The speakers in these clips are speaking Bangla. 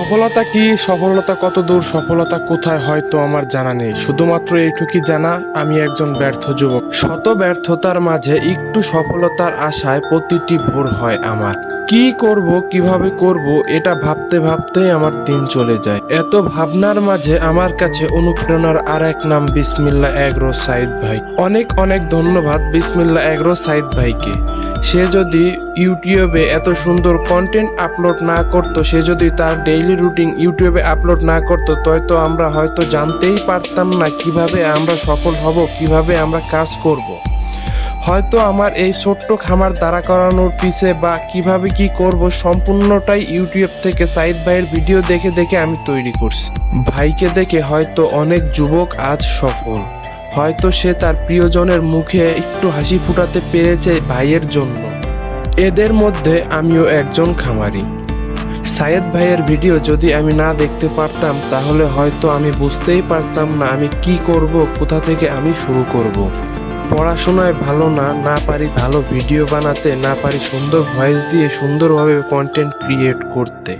সফলতা কি? সফলতা কত দূর সফলতা কোথায়? হয়তো আমার জানা নেই। শুধুমাত্র এইটুকুই জানা, আমি একজন ব্যর্থ যুবক। শত ব্যর্থতার মাঝে একটু সফলতার আশায় প্রতিটি ভোর হয় আমার। কি করব? কীভাবে করব? এটা ভাবতে ভাবতেই আমার দিন চলে যায়। এত ভাবনার মাঝে আমার কাছে অনুপ্রেরণার আর এক নাম বিসমিল্লা এগ্রো সাইদ ভাই। অনেক অনেক ধন্যবাদ বিসমিল্লা এগ্রো সাইদ ভাইকে। সে যদি ইউটিউবে এত সুন্দর কন্টেন্ট আপলোড না করতো, সে যদি তার ডেইলি রুটিন ইউটিউবে আপলোড না করতো তো আমরা হয়তো জানতেই পারতাম না কীভাবে আমরা সফল হব, কীভাবে আমরা কাজ করব। হয়তো আমার এই ছোট্ট খামার দাঁড়া করানোর পিছে বা কীভাবে কি করব সম্পূর্ণটাই ইউটিউব থেকে সাইদ ভাইয়ের ভিডিও দেখে দেখে আমি তৈরি করছি ভাইকে দেখে হয়তো অনেক যুবক আজ সফল হয়তো সে তার প্রিয়জনের মুখে একটু হাসি ফুটাতে পেরেছে ভাইয়ের জন্য। এদের মধ্যে আমিও একজন খামারি। সায়েদ ভাইয়ের ভিডিও যদি আমি না দেখতে পারতাম, তাহলে হয়তো আমি বুঝতেই পারতাম না আমি কি করব, কোথা থেকে আমি শুরু করব। পড়াশোনায় ভালো না না পারি ভালো ভিডিও বানাতে, না পারি সুন্দর ভয়েস দিয়ে সুন্দরভাবে কন্টেন্ট ক্রিয়েট করতে।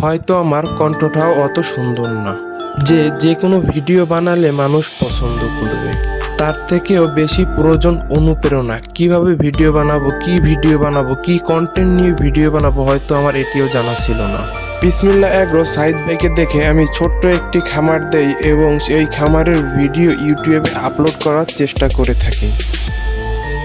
হয়তো আমার কণ্ঠটাও অত সুন্দর না। যে যে কোনো ভিডিও বানালে মানুষ পছন্দ করবে। তার থেকেও বেশি প্রয়োজন অনুপ্রেরণা। কীভাবে ভিডিও বানাবো, কি ভিডিও বানাবো, কি কন্টেন্ট নিয়ে ভিডিও বানাবো হয়তো আমার এটিও জানা ছিল না। বিসমিল্লা এগ্রো সাইদ ভাইকে দেখে আমি ছোট্ট একটি খামার দেই এবং সেই খামারের ভিডিও ইউটিউবে আপলোড করার চেষ্টা করে থাকি।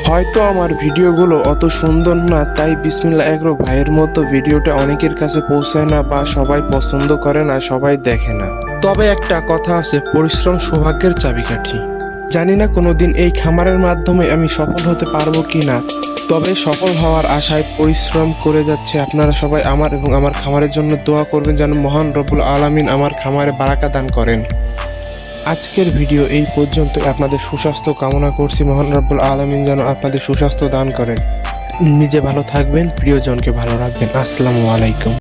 হয়তো আমার ভিডিওগুলো অত সুন্দর না, তাই বিসমিল্লা এগ্রো ভাইয়ের মতো ভিডিওটা অনেকের কাছে পৌঁছায় না বা সবাই পছন্দ করে না, সবাই দেখে না। তবে একটা কথা আছে, পরিশ্রম সৌভাগ্যের চাবিকাঠি। জানি না কোনোদিন এই খামারের মাধ্যমে আমি সফল হতে পারব কি না, তবে সফল হওয়ার আশায় পরিশ্রম করে যাচ্ছে। আপনারা সবাই আমার এবং আমার খামারের জন্য দোয়া করবেন যেন মহান রব্বুল আলামিন আমার খামারে বারাকা দান করেন। আজকের ভিডিও এই পর্যন্ত আপনাদের সুস্বাস্থ্য কামনা করছি। মহান রব্বুল আলমিন যেন আপনাদের সুস্বাস্থ্য দান করেন। নিজে ভালো থাকবেন, প্রিয়জনকে ভালো রাখবেন। আসসালামু আলাইকুম।